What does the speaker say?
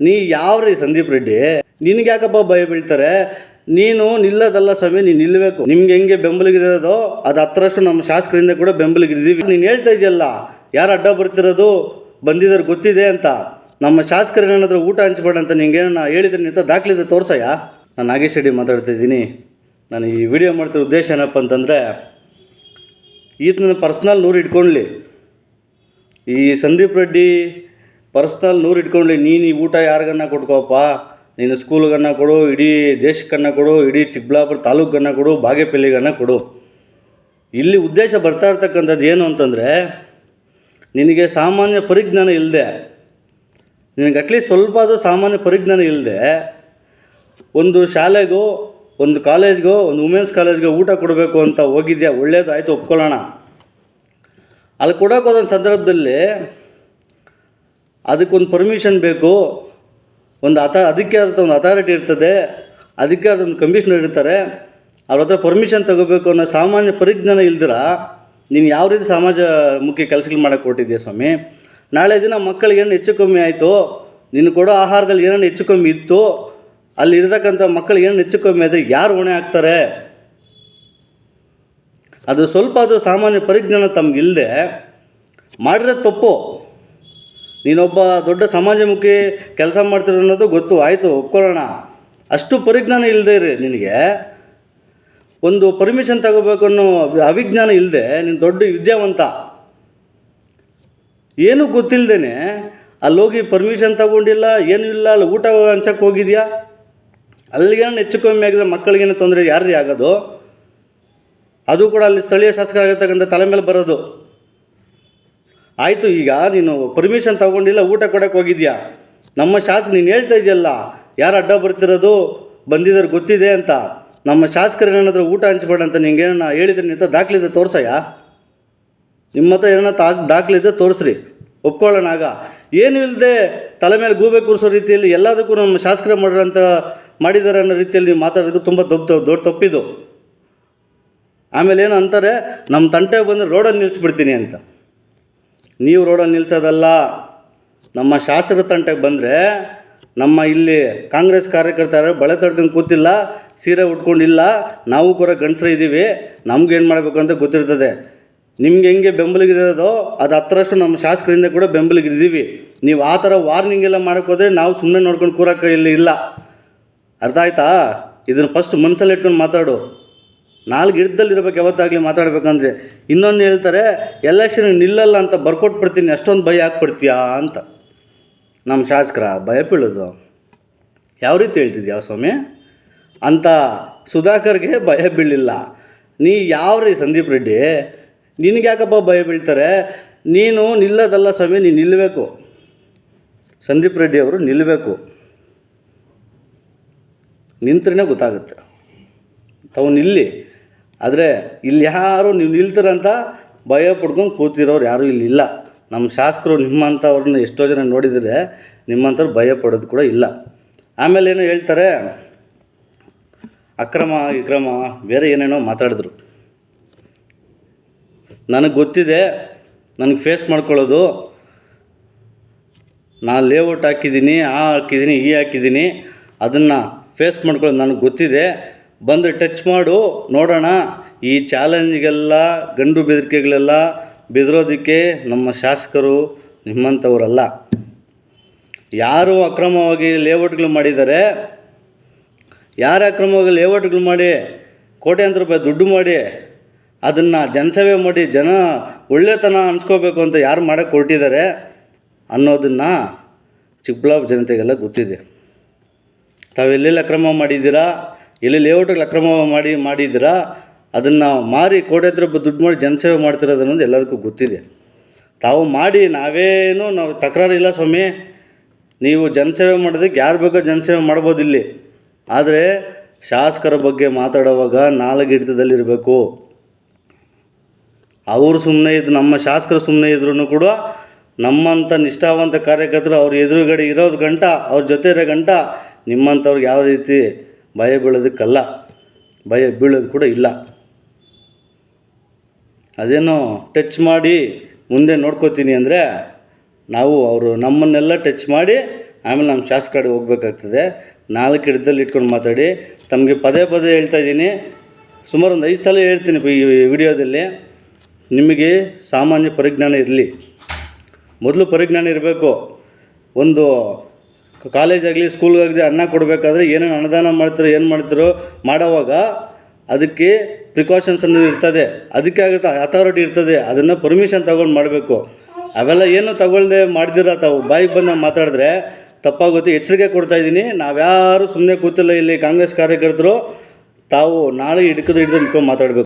ನೀ ಯಾವ ರೀ ಸಂದೀಪ್ ರೆಡ್ಡಿ? ನಿನಗೆ ಯಾಕಪ್ಪ ಭಯ ಬೀಳ್ತಾರೆ? ನೀನು ನಿಲ್ಲದಲ್ಲ ಸ್ವಾಮಿ, ನೀನು ನಿಲ್ಲಬೇಕು ನಿಮ್ಗೆ ಹೆಂಗೆ ಬೆಂಬಲಿಗಿರೋದೋ ಅದು ಹತ್ತರಷ್ಟು ನಮ್ಮ ಶಾಸಕರಿಂದ ಕೂಡ ಬೆಂಬಲಿಗಿದ್ದೀವಿ. ನೀನು ಹೇಳ್ತಾ ಇದೆಯಲ್ಲ, ಯಾರು ಅಡ್ಡ ಬರ್ತಿರೋದು ಬಂದಿದ್ದಾರೆ ಗೊತ್ತಿದೆ ಅಂತ. ನಮ್ಮ ಶಾಸಕರಿಗೇನಾದರೂ ಊಟ ಹಂಚ್ಬೇಡ ಅಂತ ನಿಂಗೆ ನಾ ಹೇಳಿದ್ರೆ ನಿಂತ ದಾಖಲಿದೆ ತೋರ್ಸಯ್ಯ? ನಾನು ನಾಗೇಶ್ ರೆಡ್ಡಿ ಮಾತಾಡ್ತಾ ಇದ್ದೀನಿ. ನಾನು ಈ ವಿಡಿಯೋ ಮಾಡ್ತಿರೋ ಉದ್ದೇಶ ಏನಪ್ಪ ಅಂತಂದರೆ ಈತನ ಪರ್ಸ್ನಲ್ ನೂರು ಇಟ್ಕೊಳ್ಳಿ ಈ ಸಂದೀಪ್ ರೆಡ್ಡಿ ಪರ್ಸ್ನಲ್ ನೂರು ಇಟ್ಕೊಂಡ್ಲಿ, ನೀನು ಈ ಊಟ ಯಾರಿಗನ್ನ ಕೊಟ್ಕೋಪ್ಪ? ನೀನು ಸ್ಕೂಲ್ಗನ್ನ ಕೊಡು, ಇಡೀ ದೇಶಕ್ಕನ್ನ ಕೊಡು, ಇಡೀ ಚಿಕ್ಕಬಳ್ಳಾಪುರ ತಾಲೂಕನ್ನ ಕೊಡು, ಬಾಗೇಪಲ್ಲಿಗನ್ನ ಕೊಡು. ಇಲ್ಲಿ ಉದ್ದೇಶ ಬರ್ತಾ ಇರ್ತಕ್ಕಂಥದ್ದು ಏನು ಅಂತಂದರೆ, ನಿನಗೆ ಸಾಮಾನ್ಯ ಪರಿಜ್ಞಾನ ಇಲ್ಲದೆ ನಿನಗೆ ಅಟ್ಲೀಸ್ಟ್ ಸ್ವಲ್ಪ ಆದರೂ ಸಾಮಾನ್ಯ ಪರಿಜ್ಞಾನ ಇಲ್ಲದೆ ಒಂದು ಶಾಲೆಗೋ, ಒಂದು ಕಾಲೇಜ್ಗೋ, ಒಂದು ವುಮೆನ್ಸ್ ಕಾಲೇಜ್ಗೆ ಊಟ ಕೊಡಬೇಕು ಅಂತ ಹೋಗಿದ್ಯಾ? ಒಳ್ಳೇದು ಆಯಿತು ಒಪ್ಕೊಳ್ಳೋಣ. ಅಲ್ಲಿ ಕೊಡೋಕೆ ಹೋದ ಸಂದರ್ಭದಲ್ಲಿ ಅದಕ್ಕೊಂದು ಪರ್ಮಿಷನ್ ಬೇಕು. ಒಂದು ಅಥ ಅದಕ್ಕೆ ಆದಂಥ ಒಂದು ಅಥಾರಿಟಿ ಇರ್ತದೆ. ಅದಕ್ಕೆ ಆದ ಒಂದು ಕಮಿಷನರ್ ಇರ್ತಾರೆ. ಅವ್ರ ಹತ್ರ ಪರ್ಮಿಷನ್ ತಗೋಬೇಕು ಅನ್ನೋ ಸಾಮಾನ್ಯ ಪರಿಜ್ಞಾನ ಇಲ್ದಿರ, ನೀನು ಯಾವ ರೀತಿ ಸಮಾಜ ಮುಖ್ಯ ಕೆಲಸಗಳು ಮಾಡೋಕ್ಕೆ ಕೊಟ್ಟಿದ್ದೆ ಸ್ವಾಮಿ? ನಾಳೆ ದಿನ ಮಕ್ಕಳಿಗೆ ಏನು ಹೆಚ್ಚು ಕಮ್ಮಿ ಆಯಿತು. ನೀನು ಕೊಡೋ ಆಹಾರದಲ್ಲಿ ಏನೇನು ಹೆಚ್ಚು ಕಮ್ಮಿ ಇತ್ತು. ಅಲ್ಲಿ ಇರತಕ್ಕಂಥ ಮಕ್ಕಳಿಗೆ ಏನು ಹೆಚ್ಚು ಕಮ್ಮಿ ಆದರೆ ಯಾರು ಹೊಣೆ ಆಗ್ತಾರೆ ಅದು ಸ್ವಲ್ಪ ಅದು ಸಾಮಾನ್ಯ ಪರಿಜ್ಞಾನ ತಮಗಿಲ್ಲದೆ ಮಾಡಿರೋ ತಪ್ಪು ನೀನೊಬ್ಬ ದೊಡ್ಡ ಸಮಾಜಮುಖಿ ಕೆಲಸ ಮಾಡ್ತೀರ ಅನ್ನೋದು ಗೊತ್ತು. ಆಯಿತು, ಒಪ್ಕೊಳ್ಳೋಣ. ಅಷ್ಟು ಪರಿಜ್ಞಾನ ಇಲ್ಲದೆ ರೀ ನಿನಗೆ. ಒಂದು ಪರ್ಮಿಷನ್ ತಗೋಬೇಕು ಅನ್ನೋ ಅವಿಜ್ಞಾನ ಇಲ್ಲದೆ ನೀನು ದೊಡ್ಡ ವಿದ್ಯಾವಂತ. ಏನೂ ಗೊತ್ತಿಲ್ಲದೇನೆ ಅಲ್ಲಿ ಹೋಗಿ ಪರ್ಮಿಷನ್ ತಗೊಂಡಿಲ್ಲ, ಏನೂ ಇಲ್ಲ, ಅಲ್ಲಿ ಊಟ ಹಂಚಕ್ಕೆ ಹೋಗಿದ್ಯಾ? ಅಲ್ಲಿಗೇನು ಹೆಚ್ಚು ಕಮ್ಮಿ ಆಗಿದ್ರೆ ಮಕ್ಕಳಿಗೇನು ತೊಂದರೆ ಯಾರ್ರೀ ಆಗೋದು? ಅದು ಕೂಡ ಅಲ್ಲಿ ಸ್ಥಳೀಯ ಶಾಸಕರಾಗಿರ್ತಕ್ಕಂಥ ತಲೆ ಮೇಲೆ ಬರೋದು. ಆಯಿತು ಈಗ ನೀನು ಪರ್ಮಿಷನ್ ತಗೊಂಡಿಲ್ಲ, ಊಟ ಕೊಡಕ್ಕೆ ಹೋಗಿದ್ಯಾ? ನಮ್ಮ ಶಾಸಕ ನೀನು ಹೇಳ್ತಾ ಇದೆಯಲ್ಲ, ಯಾರು ಅಡ್ಡ ಬರ್ತಿರೋದು, ಬಂದಿದ್ದಾರೆ ಗೊತ್ತಿದೆ ಅಂತ. ನಮ್ಮ ಶಾಸಕರು ಏನಾದರೂ ಊಟ ಹಂಚ್ಬೇಡ ಅಂತ ನಿಂಗೆ ನಾ ಹೇಳಿದ್ರೆ ನಿಂತ ದಾಖಲಿದೆ ತೋರ್ಸಯ್ಯ? ನಿಮ್ಮ ಹತ್ರ ಏನೋ ತಾ ದಾಖಲಿದೆ ತೋರಿಸ್ರಿ. ಒಪ್ಕೊಳ್ಳೋಣ ಆಗ. ಏನು ಇಲ್ಲದೆ ತಲೆ ಮೇಲೆ ಗೂಬೆ ಕೂರಿಸೋ ರೀತಿಯಲ್ಲಿ ಎಲ್ಲದಕ್ಕೂ ನಮ್ಮ ಶಾಸಕರೇ ಮಾಡಿರೋಂಥ ಮಾಡಿದ್ದಾರೆ ಅನ್ನೋ ರೀತಿಯಲ್ಲಿ ನೀವು ಮಾತಾಡೋದಕ್ಕೆ ತುಂಬ ದೊಡ್ಡ ದೊಡ್ಡ ತಪ್ಪಿದು. ಆಮೇಲೆ ಏನು ಅಂತಾರೆ, ನಮ್ಮ ತಂಟೆ ಬಂದರೆ ರೋಡಲ್ಲಿ ನಿಲ್ಲಿಸ್ಬಿಡ್ತೀನಿ ಅಂತ. ನೀವು ರೋಡಲ್ಲಿ ನಿಲ್ಲಿಸೋದಲ್ಲ ನಮ್ಮ ಶಾಸ್ತ್ರ ತಂಟೆಗೆ ಬಂದರೆ ನಮ್ಮ ಇಲ್ಲಿ ಕಾಂಗ್ರೆಸ್ ಕಾರ್ಯಕರ್ತರ ಬಳೆ ತಡ್ಕೊಂಡು ಕೂತಿಲ್ಲ, ಸೀರೆ ಉಟ್ಕೊಂಡಿಲ್ಲ, ನಾವು ಕೂಡ ಗಂಡಸರು ಇದ್ದೀವಿ ನಮ್ಗೇನು ಮಾಡಬೇಕು ಅಂತ ಗೊತ್ತಿರ್ತದೆ. ನಿಮ್ಗೆ ಹೆಂಗೆ ಬೆಂಬಲಿಗಿರೋದೋ ಅದು ಹತ್ತರಷ್ಟು ನಮ್ಮ ಶಾಸಕರಿಂದ ಕೂಡ ಬೆಂಬಲಿಗಿದ್ದೀವಿ. ನೀವು ಆ ಥರ ವಾರ್ನಿಂಗ್ ಎಲ್ಲ ಮಾಡೋಕ್ಕೋದ್ರೆ ನಾವು ಸುಮ್ಮನೆ ನೋಡ್ಕೊಂಡು ಕೂರಕ್ಕೆ ಇಲ್ಲಿ ಇಲ್ಲ. ಅರ್ಥ ಆಯ್ತಾ? ಇದನ್ನು ಫಸ್ಟ್ ಮನಸ್ಸಲ್ಲಿ ಇಟ್ಕೊಂಡು ಮಾತಾಡು. ನಾಲ್ಕು ಹಿಡ್ದಲ್ಲಿರ್ಬೇಕು, ಯಾವತ್ತಾಗಲಿ ಮಾತಾಡ್ಬೇಕಂದ್ರೆ. ಇನ್ನೊಂದು ಹೇಳ್ತಾರೆ ಎಲೆಕ್ಷನ್ ನಿಲ್ಲಲ್ಲ ಅಂತ ಬರ್ಕೊಟ್ಬಿಡ್ತೀನಿ, ಅಷ್ಟೊಂದು ಭಯ ಹಾಕ್ಬಿಡ್ತೀಯಾ ಅಂತ. ನಮ್ಮ ಶಾಸಕರ ಭಯ ಬೀಳೋದು. ಯಾವ ರೀತಿ ಹೇಳ್ತಿದ್ಯಾ ಸ್ವಾಮಿ? ಅಂತ ಸುಧಾಕರ್ಗೆ ಭಯ ಬೀಳಿಲ್ಲ. ನೀ ಯಾವ ರೀ ಸಂದೀಪ್ ರೆಡ್ಡಿ? ನಿನಗೆ ಯಾಕಪ್ಪ ಭಯ ಬೀಳ್ತಾರೆ? ನೀನು ನಿಲ್ಲೋದಲ್ಲ ಸ್ವಾಮಿ, ನೀನು ನಿಲ್ಲಬೇಕು ಸಂದೀಪ್ ರೆಡ್ಡಿ ಅವರು ನಿಲ್ಲಬೇಕು ನಿಂತ್ರೇ ಗೊತ್ತಾಗುತ್ತೆ. ತಾವು ನಿಲ್ಲಿ. ಆದರೆ ಇಲ್ಲಿ ಯಾರು ನೀವು ನಿಲ್ತಾರಂತ ಭಯ ಪಡ್ಕೊಂಡು ಕೂತಿರೋರು ಯಾರೂ ಇಲ್ಲಿ ಇಲ್ಲ. ನಮ್ಮ ಶಾಸಕರು ನಿಮ್ಮಂಥವ್ರನ್ನ ಎಷ್ಟೋ ಜನ ನೋಡಿದರೆ ನಿಮ್ಮಂಥವ್ರು ಭಯ ಪಡೋದು ಕೂಡ ಇಲ್ಲ. ಆಮೇಲೆ ಏನೋ ಹೇಳ್ತಾರೆ, ಅಕ್ರಮ, ವಿಕ್ರಮ, ಬೇರೆ ಏನೇನೋ ಮಾತಾಡಿದ್ರು. ನನಗೆ ಗೊತ್ತಿದೆ, ನನಗೆ ಫೇಸ್ ಮಾಡ್ಕೊಳ್ಳೋದು. ನಾನು ಲೇಔಟ್ ಹಾಕಿದ್ದೀನಿ, ಆ ಹಾಕಿದ್ದೀನಿ, ಈ ಹಾಕಿದ್ದೀನಿ. ಅದನ್ನು ಫೇಸ್ ಮಾಡ್ಕೊಳ್ಳೋದು ನನಗೆ ಗೊತ್ತಿದೆ. ಬಂದು ಟಚ್ ಮಾಡು, ನೋಡೋಣ. ಈ ಚಾಲೆಂಜ್ಗೆಲ್ಲ, ಗಂಡು ಬೆದರಿಕೆಗಳೆಲ್ಲ ಬೆದರೋದಕ್ಕೆ ನಮ್ಮ ಶಾಸಕರು ನಿಮ್ಮಂಥವರಲ್ಲ. ಯಾರು ಅಕ್ರಮವಾಗಿ ಲೇಔಟ್ಗಳು ಮಾಡಿದ್ದಾರೆ, ಯಾರು ಅಕ್ರಮವಾಗಿ ಲೇಔಟ್ಗಳು ಮಾಡಿ ಕೋಟ್ಯಾಂತರ ರೂಪಾಯಿ ದುಡ್ಡು ಮಾಡಿ ಅದನ್ನು ಜನಸೇವೆ ಮಾಡಿ ಜನ ಒಳ್ಳೆತನ ಅನ್ಸ್ಕೋಬೇಕು ಅಂತ ಯಾರು ಮಾಡೋಕ್ಕೆ ಹೊರಟಿದ್ದಾರೆ ಅನ್ನೋದನ್ನು ಚಿಕ್ಕಬಳ್ಳಾಪುರ ಜನತೆಗೆಲ್ಲ ಗೊತ್ತಿದೆ. ತಾವೆಲ್ಲೆಲ್ಲಿ ಅಕ್ರಮ ಮಾಡಿದ್ದೀರಾ? ಎಲ್ಲಿ ಲೇಔಟ್ಗಳು ಅಕ್ರಮ ಮಾಡಿ, ಮಾಡಿದ್ದೀರಾ? ಅದನ್ನು ಮಾರಿ ಕೋಟ್ಯಾಂತರ ರೂಪಾಯಿ ದುಡ್ಡು ಮಾಡಿ ಜನಸೇವೆ ಮಾಡ್ತಿರೋದು ಅನ್ನೋದು ಎಲ್ಲರಿಗೂ ಗೊತ್ತಿದೆ. ತಾವು ಮಾಡಿ, ನಾವೇನು, ನಾವು ತಕರಾರಿಲ್ಲ ಸ್ವಾಮಿ. ನೀವು ಜನಸೇವೆ ಮಾಡೋದಕ್ಕೆ ಯಾರು ಬೇಕೋ ಜನಸೇವೆ ಮಾಡ್ಬೋದು ಇಲ್ಲಿ? ಆದರೆ ಶಾಸಕರ ಬಗ್ಗೆ ಮಾತಾಡುವಾಗ ನಾಲ್ಕು ಹಿಡಿತದಲ್ಲಿರಬೇಕು ಅವರು ಸುಮ್ಮನೆ ಇದ್ದು ನಮ್ಮ ಶಾಸಕರು ಸುಮ್ಮನೆ ಇದ್ರೂ ಕೂಡ ನಮ್ಮಂಥ ನಿಷ್ಠಾವಂತ ಕಾರ್ಯಕರ್ತರು ಅವ್ರ ಎದುರುಗಡೆ ಇರೋದು ಗಂಟ, ಅವ್ರ ಜೊತೆ ಇರೋ ಗಂಟ ನಿಮ್ಮಂಥವ್ರಿಗೆ ಯಾವ ರೀತಿ ಭಯ ಬೀಳೋದಕ್ಕಲ್ಲ, ಭಯ ಬೀಳೋದು ಕೂಡ ಇಲ್ಲ. ಅದೇನೋ ಟಚ್ ಮಾಡಿ ಮುಂದೆ ನೋಡ್ಕೋತೀನಿ ಅಂದರೆ ನಾವು ಅವರು ನಮ್ಮನ್ನೆಲ್ಲ ಟಚ್ ಮಾಡಿ ಆಮೇಲೆ ನಮ್ಮ ಶಾಸಕಡೆ ಹೋಗ್ಬೇಕಾಗ್ತದೆ. ನಾಲ್ಕು ಹಿಡ್ದಲ್ಲಿ ಇಟ್ಕೊಂಡು ಮಾತಾಡಿ. ತಮಗೆ ಪದೇ ಪದೇ ಹೇಳ್ತಾ ಇದ್ದೀನಿ. ಸುಮಾರು ಒಂದು ಐದು ಸಲ ಹೇಳ್ತೀನಿ ಈ ವಿಡಿಯೋದಲ್ಲಿ. ನಿಮಗೆ ಸಾಮಾನ್ಯ ಪರಿಜ್ಞಾನ ಇರಲಿ. ಮೊದಲು ಪರಿಜ್ಞಾನ ಇರಬೇಕು. ಒಂದು ಕಾಲೇಜಾಗಲಿ ಸ್ಕೂಲ್ಗಾಗಲಿ ಅನ್ನ ಕೊಡಬೇಕಾದ್ರೆ ಏನೇನು ಅನುದಾನ ಮಾಡ್ತಾರೋ, ಏನು ಮಾಡ್ತಾರೋ ಮಾಡೋವಾಗ ಅದಕ್ಕೆ ಪ್ರಿಕಾಷನ್ಸ್ ಅನ್ನೋದು ಇರ್ತದೆ. ಅದಕ್ಕೆ ಆಗುತ್ತೆ ಅಥಾರಿಟಿ ಇರ್ತದೆ. ಅದನ್ನು ಪರ್ಮಿಷನ್ ತಗೊಂಡು ಮಾಡಬೇಕು. ಅವೆಲ್ಲ ಏನು ತಗೊಳ್ಳದೆ ಮಾಡ್ದಿರ ತಾವು, ಬಾಯಿಗೆ ಬಂದು ಮಾತಾಡಿದ್ರೆ ತಪ್ಪಾಗುತ್ತೆ. ಎಚ್ಚರಿಕೆ ಕೊಡ್ತಾ ಇದ್ದೀನಿ. ನಾವ್ಯಾರು ಸುಮ್ಮನೆ ಕೂತಿಲ್ಲ ಇಲ್ಲಿ ಕಾಂಗ್ರೆಸ್ ಕಾರ್ಯಕರ್ತರು, ತಾವು ನಾಳೆ ಹಿಡ್ಕೊಂಡು ಹಿಡಿದು ನಿಂತ್ಕೊಂಡು ಮಾತಾಡಬೇಕು.